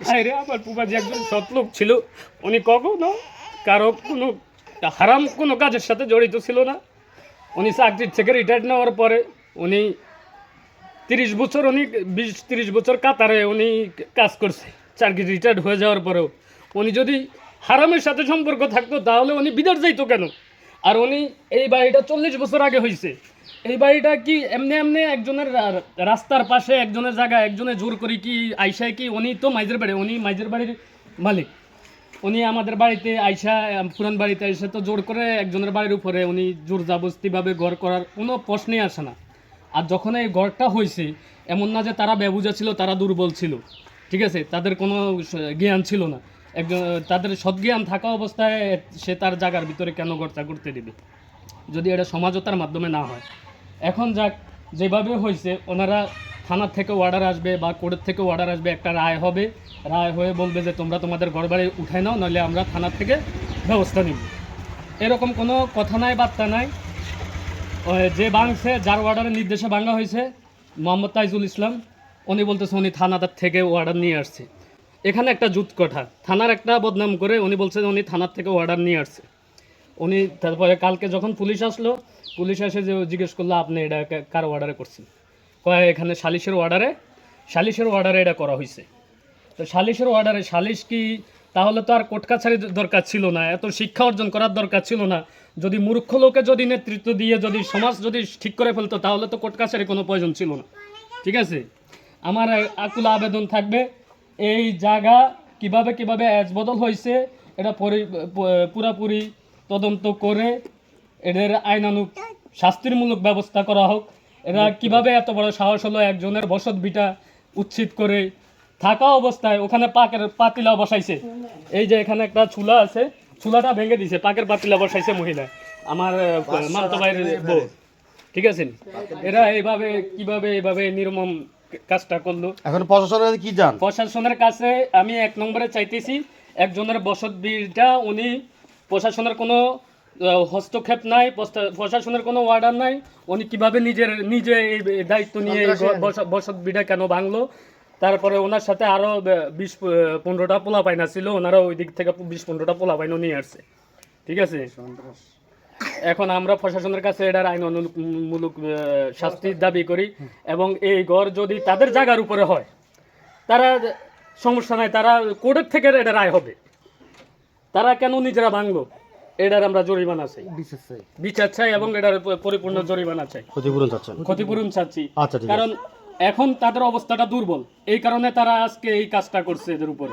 আরে, আমার পুবাজি একজন সৎ লোক ছিল। উনি কখনো কারও কোনো হারাম কোনো কাজের সাথে জড়িত ছিল না। উনি চাকরির থেকে রিটায়ার্ড নেওয়ার পরে উনি তিরিশ বছর, উনি বিশ তিরিশ বছর কাতারে উনি কাজ করছে। চাকরি রিটায়ার্ড হয়ে যাওয়ার পরেও। উনি যদি হারামের সাথে সম্পর্ক থাকতো, তাহলে উনি বিদেশ যাইতো কেন? আর উনি এই বাড়িটা চল্লিশ বছর আগে হয়েছে এই বাড়িটা কি এমনি এমনি একজনের রাস্তার পাশে একজনের জায়গা একজনে জোর করি কি আইসায় কি? উনি তো মাইজের বাড়ি, উনি মাইজের বাড়ির মালিক। উনি আমাদের বাড়িতে আইসা পুরান বাড়িতে এসে তো জোর করে একজনের বাড়ির উপরে উনি জোর জাবস্তিভাবে ঘর করার কোনো প্রশ্নই আসে না। আর যখন এই ঘরটা হয়েছে এমন না যে তারা বেবুজা ছিল, তারা দুর্বল ছিল। ঠিক আছে? তাদের কোনো জ্ঞান ছিল না। একজন তাদের সদ্জ্ঞান থাকা অবস্থায় সে তার জায়গার ভিতরে কেন ঘরটা করতে দেবে? যদি এটা সমাজতার মাধ্যমে না হয়। এখন যাক, যেভাবে হয়েছে, ওনারা থানার থেকে অর্ডার আসবে বা কোর্টের থেকে অর্ডার আসবে, একটা রায় হবে। রায় হয়ে বলবে যে, তোমরা তোমাদের ঘর বাড়ি উঠাই নাও, নাহলে আমরা থানার থেকে ব্যবস্থা নিব। এরকম কোনো কথা নাই, বার্তা নাই। যে বাংছে যার অর্ডারের নির্দেশে ভাঙা হয়েছে, মোহাম্মদ তাইজুল ইসলাম, উনি বলতেছে, উনি থানাদার থেকে অর্ডার নিয়ে আসছে। এখানে একটা জুত কথা। থানার একটা বদনাম করে উনি বলছে উনি থানার থেকে অর্ডার নিয়ে আসছে। উনি তারপরে কালকে যখন পুলিশ আসলো, পুলিশ এসে যে জিজ্ঞেস করল, আপনি এটা কার অর্ডারে করছেন? কয়, এখানে সালিশের অর্ডারে সালিশের অর্ডারে এটা করা হয়েছে তো সালিশের অর্ডারে সালিশ কি, তাহলে তো আর কোর্ট দরকার ছিল না। এত শিক্ষা অর্জন করার দরকার ছিল না। যদি মূর্খ লোকে যদি নেতৃত্ব দিয়ে, যদি সমাজ যদি ঠিক করে ফেলতো, তাহলে তো কোর্ট কাছারি কোনো প্রয়োজন ছিল না। ঠিক আছে? আমার আকুল আবেদন থাকবে, এই জায়গা কীভাবে কীভাবে অ্যাজ বদল হয়েছে এটা পুরাপুরি তদন্ত করে এদের আইনানুক শাস্তিমূলক ব্যবস্থা করা হোক। এরা কীভাবে এত বড় সাহস হলো একজনের বসত ভিটা উচ্ছেদ করে থাকা অবস্থায় ওখানে পাকের পাতিলা বসাইছে। এই যে এখানে একটা চুলা আছে চুলাটা ভেঙে দিছে পাকের পাতিলা বসাইছে মহিলা। আমার মামতো ভাইয়ের বউ। ঠিক আছে এরা এইভাবে কীভাবে এইভাবে নির্মম কাজটা করল। এখন প্রশাসনের কি জান? প্রশাসনের কাছে আমি এক নম্বরে চাইতেছি একজনের বসত বিটা উনি প্রশাসনের কোনো হস্তক্ষেপ নাই প্রশাসনের কোনো অর্ডার নাই। উনি কীভাবে নিজের নিজে এই দায়িত্ব নিয়ে বসত বিটা কেন ভাঙলো? তারপরে ওনার সাথে আরও বিশ পনেরোটা পোলা পাইনা ছিল ওনারা ওই দিক থেকে বিশ পনেরোটা পোলা পাইনও নিয়ে আসছে। ঠিক আছে? এখন আমরা প্রশাসনের কাছে এটার আইন অনুমূলক শাস্তির দাবি করি এবং এই ঘর যদি তাদের জায়গার উপরে হয় তারা সমস্যা নাই তারা কোর্টের থেকে এটা রায় হবে। তারা কেন নিজেরা ভাঙলো? এটার আমরা জরিমানা চাই। বিচার চাই। এবং এটার পরিপূর্ণ জরিমানা চাই। ক্ষতিপূরণ চাচ্ছেন। ক্ষতিপূরণ চাচ্ছি। আচ্ছা কারণ এখন তাদের অবস্থাটা দুর্বল। এই কারণে তারা আজকে এই কাজটা করছে এদের উপরে।